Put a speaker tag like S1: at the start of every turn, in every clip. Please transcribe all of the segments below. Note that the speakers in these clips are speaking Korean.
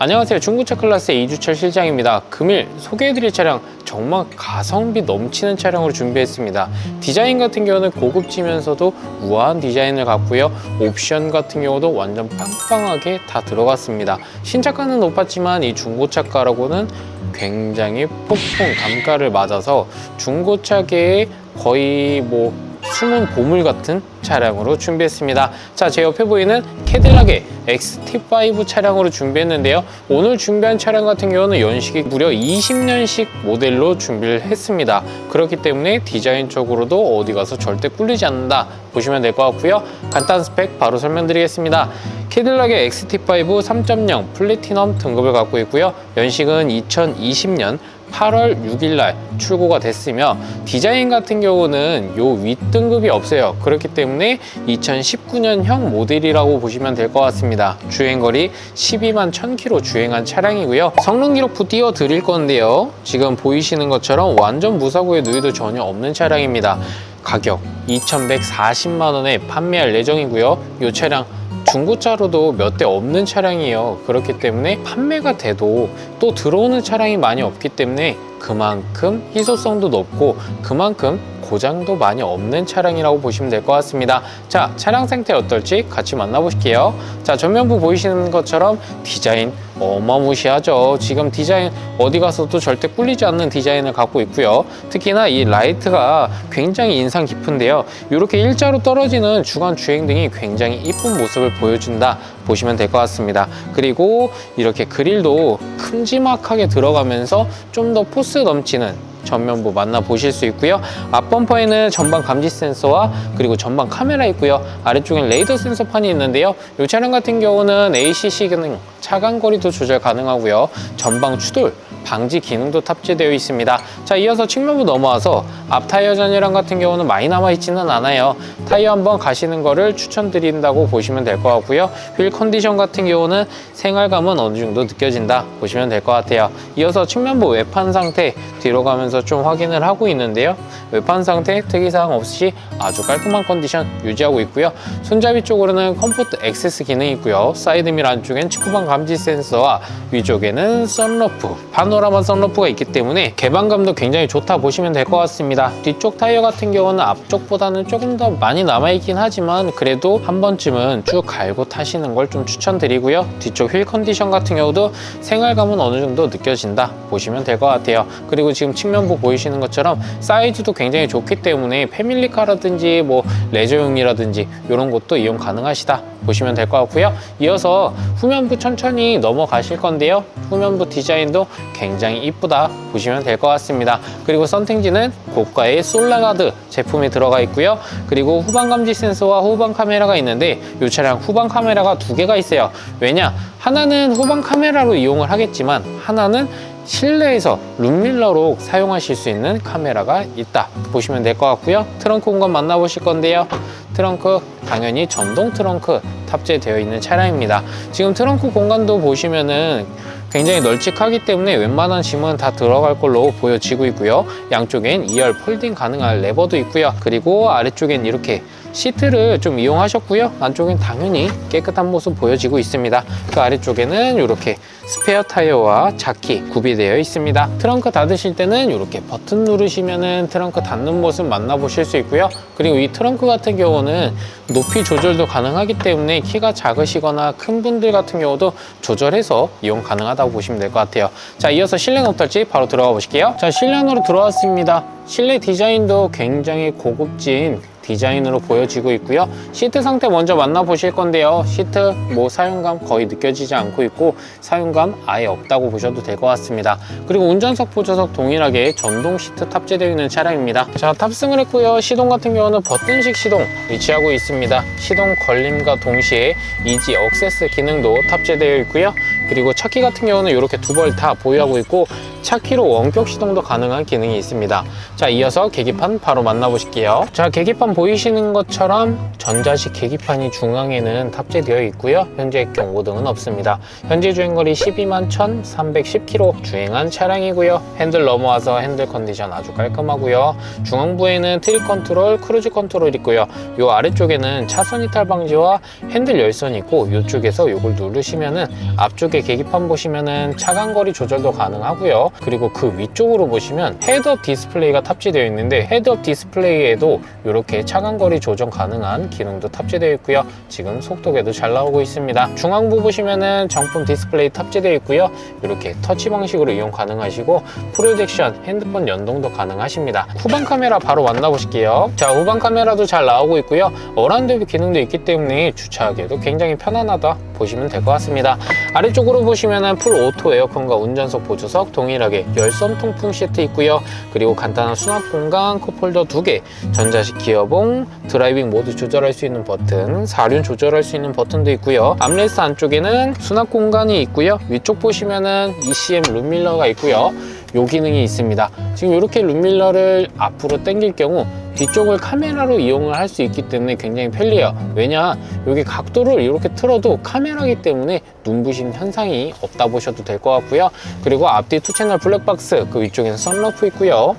S1: 안녕하세요. 중고차 클래스의 이주철 실장입니다. 금일 소개해드릴 차량 정말 가성비 넘치는 차량으로 준비했습니다. 디자인 같은 경우는 고급지면서도 우아한 디자인을 갖고요. 옵션 같은 경우도 완전 빵빵하게 다 들어갔습니다. 신차가는 높았지만 이 중고차가라고는 굉장히 폭풍 감가를 맞아서 중고차계의 거의 뭐 숨은 보물 같은 차량으로 준비했습니다. 자, 제 옆에 보이는 캐딜락의 XT5 차량으로 준비했는데요. 오늘 준비한 차량 같은 경우는 연식이 무려 20년식 모델로 준비를 했습니다. 그렇기 때문에 디자인적으로도 어디 가서 절대 꿀리지 않는다 보시면 될 것 같고요. 간단 스펙 바로 설명드리겠습니다. 캐딜락의 XT5 3.0 플래티넘 등급을 갖고 있고요. 연식은 2020년 8월 6일 날 출고가 됐으며 디자인 같은 경우는 요 윗등급이 없어요. 그렇기 때문에 2019년형 모델이라고 보시면 될 것 같습니다. 주행거리 12만 1000km 주행한 차량이고요. 성능 기록부 띄워 드릴 건데요. 지금 보이시는 것처럼 완전 무사고의 누이도 전혀 없는 차량입니다. 가격 2,140만 원에 판매할 예정이고요. 이 차량 중고차로도 몇 대 없는 차량이에요. 그렇기 때문에 판매가 돼도 또 들어오는 차량이 많이 없기 때문에 그만큼 희소성도 높고 그만큼 고장도 많이 없는 차량이라고 보시면 될 것 같습니다. 자, 차량 상태 어떨지 같이 만나보실게요. 자, 전면부 보이시는 것처럼 디자인 어마무시하죠. 지금 디자인 어디 가서도 절대 꿀리지 않는 디자인을 갖고 있고요. 특히나 이 라이트가 굉장히 인상 깊은데요. 이렇게 일자로 떨어지는 주간 주행등이 굉장히 이쁜 모습을 보여준다 보시면 될 것 같습니다. 그리고 이렇게 그릴도 큼지막하게 들어가면서 좀 더 포스 넘치는 전면부 만나 보실 수 있고요. 앞범퍼에는 전방 감지 센서와 그리고 전방 카메라 있고요. 아래쪽엔 레이더 센서판이 있는데요. 이 차량 같은 경우는 ACC 기능 차간 거리도 조절 가능하고요. 전방 추돌 방지 기능도 탑재되어 있습니다. 자, 이어서 측면부 넘어와서 앞 타이어 전이랑 같은 경우는 많이 남아 있지는 않아요. 타이어 한번 가시는 거를 추천드린다고 보시면 될 것 같고요. 휠 컨디션 같은 경우는 생활감은 어느 정도 느껴진다 보시면 될 것 같아요. 이어서 측면부 외판 상태 뒤로 가면서 좀 확인을 하고 있는데요. 외판 상태 특이사항 없이 아주 깔끔한 컨디션 유지하고 있고요. 손잡이 쪽으로는 컴포트 액세스 기능이 있고요. 사이드밀 안쪽엔 측후방 감지 센서와 위쪽에는 썬루프, 파노라마 썬루프가 있기 때문에 개방감도 굉장히 좋다 보시면 될 것 같습니다. 뒤쪽 타이어 같은 경우는 앞쪽보다는 조금 더 많이 남아있긴 하지만 그래도 한 번쯤은 쭉 갈고 타시는 걸 좀 추천드리고요. 뒤쪽 휠 컨디션 같은 경우도 생활감은 어느 정도 느껴진다 보시면 될 것 같아요. 그리고 지금 측면부 보이시는 것처럼 사이즈도 굉장히 좋기 때문에 패밀리카라든지 뭐 레저용이라든지 이런 것도 이용 가능하시다 보시면 될 것 같고요. 이어서 후면부 천천히 넘어가실 건데요. 후면부 디자인도 굉장히 이쁘다 보시면 될 것 같습니다. 그리고 선팅지는 고가의 솔라가드 제품이 들어가 있고요. 그리고 후방 감지 센서와 후방 카메라가 있는데 이 차량 후방 카메라가 두 개가 있어요. 왜냐? 하나는 후방 카메라로 이용을 하겠지만 하나는 실내에서 룸밀러로 사용하실 수 있는 카메라가 있다 보시면 될 것 같고요 트렁크 공간 만나보실 건데요 트렁크 당연히 전동 트렁크 탑재되어 있는 차량입니다 지금 트렁크 공간도 보시면은 굉장히 널찍하기 때문에 웬만한 짐은 다 들어갈 걸로 보여지고 있고요. 양쪽엔 2열 폴딩 가능한 레버도 있고요. 그리고 아래쪽엔 이렇게 시트를 좀 이용하셨고요. 안쪽엔 당연히 깨끗한 모습 보여지고 있습니다. 그 아래쪽에는 이렇게 스페어 타이어와 자키 구비되어 있습니다. 트렁크 닫으실 때는 이렇게 버튼 누르시면은 트렁크 닫는 모습 만나보실 수 있고요. 그리고 이 트렁크 같은 경우는 높이 조절도 가능하기 때문에 키가 작으시거나 큰 분들 같은 경우도 조절해서 이용 가능하다고 보시면 될 것 같아요. 자 이어서 실내는 어떨지 바로 들어가 보실게요. 자 실내 안으로 들어왔습니다. 실내 디자인도 굉장히 고급진 디자인으로 보여지고 있고요. 시트 상태 먼저 만나보실 건데요. 시트 뭐 사용감 거의 느껴지지 않고 있고 사용감 아예 없다고 보셔도 될 것 같습니다. 그리고 운전석 보조석 동일하게 전동 시트 탑재되어 있는 차량입니다. 자 탑승을 했고요. 시동 같은 경우는 버튼식 시동 위치하고 있습니다. 시동 걸림과 동시에 이지 억세스 기능도 탑재되어 있고요. 그리고 차키 같은 경우는 이렇게 두 벌 다 보유하고 있고 차 키로 원격 시동도 가능한 기능이 있습니다. 자, 이어서 계기판 바로 만나보실게요. 자, 계기판 보이시는 것처럼 전자식 계기판이 중앙에는 탑재되어 있고요. 현재 경고등은 없습니다. 현재 주행거리 12만 1,310km 주행한 차량이고요. 핸들 넘어와서 핸들 컨디션 아주 깔끔하고요. 중앙부에는 트립 컨트롤, 크루즈 컨트롤 있고요. 요 아래쪽에는 차선 이탈 방지와 핸들 열선이 있고 이쪽에서 요걸 누르시면은 앞쪽에 계기판 보시면은 차간거리 조절도 가능하고요. 그리고 그 위쪽으로 보시면 헤드업 디스플레이가 탑재되어 있는데 헤드업 디스플레이에도 이렇게 차간거리 조정 가능한 기능도 탑재되어 있고요. 지금 속도계도 잘 나오고 있습니다. 중앙부 보시면은 정품 디스플레이 탑재되어 있고요. 이렇게 터치 방식으로 이용 가능하시고 프로젝션, 핸드폰 연동도 가능하십니다. 후방 카메라 바로 만나보실게요. 자, 후방 카메라도 잘 나오고 있고요. 어란드뷰 기능도 있기 때문에 주차하기에도 굉장히 편안하다 보시면 될 것 같습니다. 아래쪽으로 보시면은 풀 오토 에어컨과 운전석 보조석 동일하게 열선 통풍 시트 있고요. 그리고 간단한 수납 공간, 컵홀더 2개, 전자식 기어봉, 드라이빙 모드 조절할 수 있는 버튼, 사륜 조절할 수 있는 버튼도 있고요. 암레스트 안쪽에는 수납 공간이 있고요. 위쪽 보시면은 ECM 룸밀러가 있고요. 요 기능이 있습니다. 지금 이렇게 룸밀러를 앞으로 당길 경우 뒤쪽을 카메라로 이용을 할 수 있기 때문에 굉장히 편리해요. 왜냐, 여기 각도를 이렇게 틀어도 카메라기 때문에 눈부신 현상이 없다 보셔도 될 것 같고요. 그리고 앞뒤 투 채널 블랙박스, 그 위쪽에는 썬루프 있고요.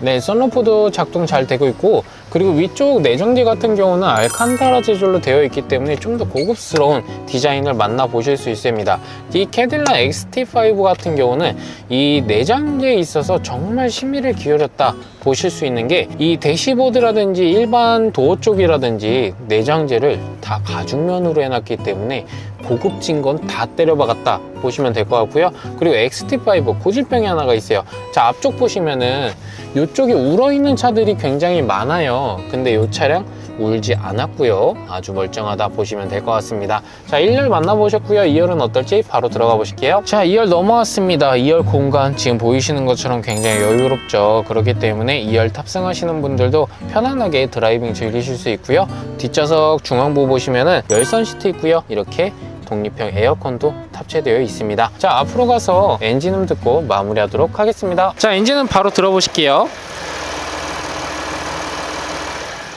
S1: 네, 썬루프도 작동 잘 되고 있고 그리고 위쪽 내정지 같은 경우는 알칸타라 재질로 되어 있기 때문에 좀 더 고급스러운 디자인을 만나보실 수 있습니다. 이 캐딜라 XT5 같은 경우는 이 내장재에 있어서 정말 심의를 기울였다 보실 수 있는 게 이 대시보드라든지 일반 도어 쪽이라든지 내장재를 다 가죽면으로 해놨기 때문에 고급진 건 다 때려박았다 보시면 될 것 같고요. 그리고 XT5 고질병이 하나가 있어요. 자 앞쪽 보시면은 이쪽에 울어 있는 차들이 굉장히 많아 요. 근데 이 차량 울지 않았고요. 아주 멀쩡하다 보시면 될 것 같습니다. 자 1열 만나보셨고요. 2열은 어떨지 바로 들어가 보실게요. 자 2열 넘어왔습니다. 2열 공간 지금 보이시는 것처럼 굉장히 여유롭죠. 그렇기 때문에 2열 탑승하시는 분들도 편안하게 드라이빙 즐기실 수 있고요. 뒷좌석 중앙부 보시면은 열선 시트 있고요. 이렇게 독립형 에어컨도 탑재되어 있습니다. 자, 앞으로 가서 엔진음 듣고 마무리하도록 하겠습니다. 자, 엔진은 바로 들어보실게요.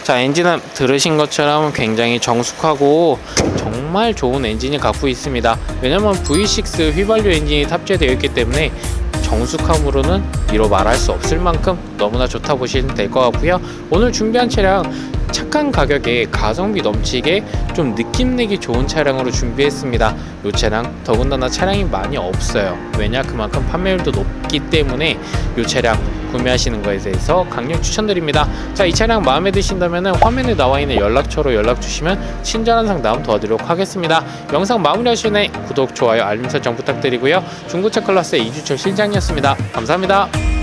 S1: 자, 엔진은 들으신 것처럼 굉장히 정숙하고 정말 좋은 엔진을 갖고 있습니다. 왜냐면 V6 휘발유 엔진이 탑재되어 있기 때문에 정숙함으로는 이로 말할 수 없을 만큼 너무나 좋다 보시면 될 것 같고요. 오늘 준비한 차량 착한 가격에 가성비 넘치게 좀 느낌 내기 좋은 차량으로 준비했습니다. 이 차량 더군다나 차량이 많이 없어요. 왜냐 그만큼 판매율도 높기 때문에 이 차량 구매하시는 거에 대해서 강력 추천드립니다. 자, 이 차량 마음에 드신다면 화면에 나와 있는 연락처로 연락 주시면 친절한 상담 도와드리도록 하겠습니다. 영상 마무리하시기 전에 구독, 좋아요, 알림 설정 부탁드리고요. 중고차 클래스의 이주철 실장이었습니다. 감사합니다.